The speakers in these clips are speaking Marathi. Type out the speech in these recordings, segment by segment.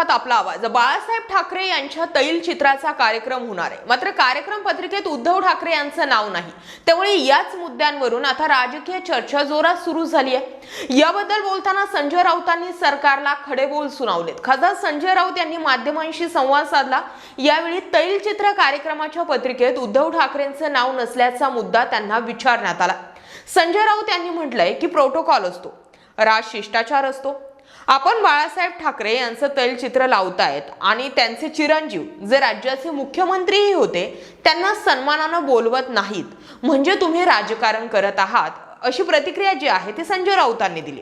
आहात आपला आवाज. बाळासाहेब ठाकरे यांच्या तैल चित्राचा कार्यक्रम होणार आहे. मात्र कार्यक्रम पत्रिकेत उद्धव ठाकरे यांचं नाव नाही. त्यामुळे याच मुद्द्यांवरून आता राजकीय चर्चा जोरात सुरू झाली आहे. याबद्दल बोलताना संजय राऊतांनी सरकारला खडे बोल सुनावलेत. खासदार संजय राऊत यांनी माध्यमांशी संवाद साधला. यावेळी तैलचित्र कार्यक्रमाच्या पत्रिकेत उद्धव ठाकरेंचं नाव नसल्याचा मुद्दा त्यांना विचारण्यात आला. संजय राऊत यांनी म्हटलंय की प्रोटोकॉल असतो. राज शिष्टाचार असतो. आपण बाळासाहेब ठाकरे यांचं तैलचित्र लावतायत आणि त्यांचे चिरंजीव जे राज्याचे मुख्यमंत्रीही होते त्यांना सन्मानानं बोलवत नाहीत. म्हणजे तुम्ही राजकारण करत आहात अशी प्रतिक्रिया जी आहे ती संजय राऊतांनी दिली.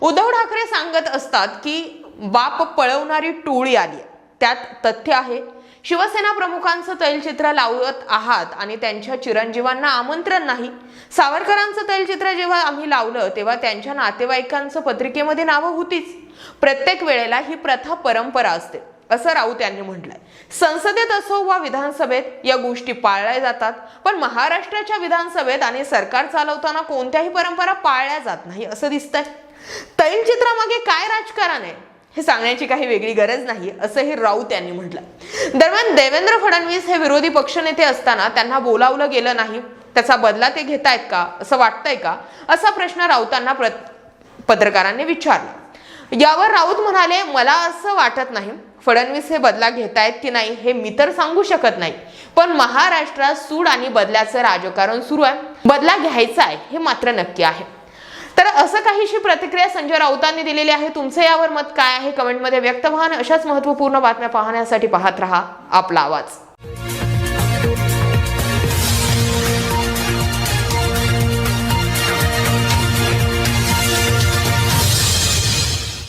उद्धव ठाकरे सांगत असतात की बाप पळवणारी टोळी आली त्यात तथ्य आहे शिवसेना प्रमुखांचं तैलचित्र लावत आहात आणि त्यांच्या चिरंजीवांना आमंत्रण नाही. सावरकरांचं तैलचित्र जेव्हा आम्ही लावलं तेव्हा त्यांच्या नातेवाईकांचं पत्रिकेमध्ये नावं होतीच. प्रत्येक वेळेला ही प्रथा परंपरा असते असं राऊत यांनी म्हटलंय. संसदेत असो वा विधानसभेत या गोष्टी पाळल्या जातात पण महाराष्ट्राच्या विधानसभेत आणि सरकार चालवताना कोणत्याही परंपरा पाळल्या जात नाही असं दिसतंय. तैलचित्रामागे काय राजकारण आहे? हे सांगण्याची काही वेगळी गरज नाही असंही राऊत यांनी म्हटलं. दरम्यान देवेंद्र फडणवीस हे विरोधी पक्षनेते असताना त्यांना बोलावलं गेलं नाही. त्याचा बदला ते घेतायत का असं वाटतंय का असा प्रश्न राऊतांना प्र- पत्रकारांनी विचारला. यावर राऊत म्हणाले मला असं वाटत नाही फडणवीस हे बदला घेतायत की नाही हे मी तर सांगू शकत नाही. पण महाराष्ट्रात सूड आणि बदल्याचं राजकारण सुरू आहे. बदला घ्यायचा आहे हे मात्र नक्की आहे. तर असं काहीशी प्रतिक्रिया संजय राऊतांनी दिलेली आहे. तुमचं यावर मत काय आहे? कमेंटमध्ये व्यक्त व्हा आणि अशाच महत्त्वपूर्ण बातम्या पाहण्यासाठी पाहत रहा आपला आवाज.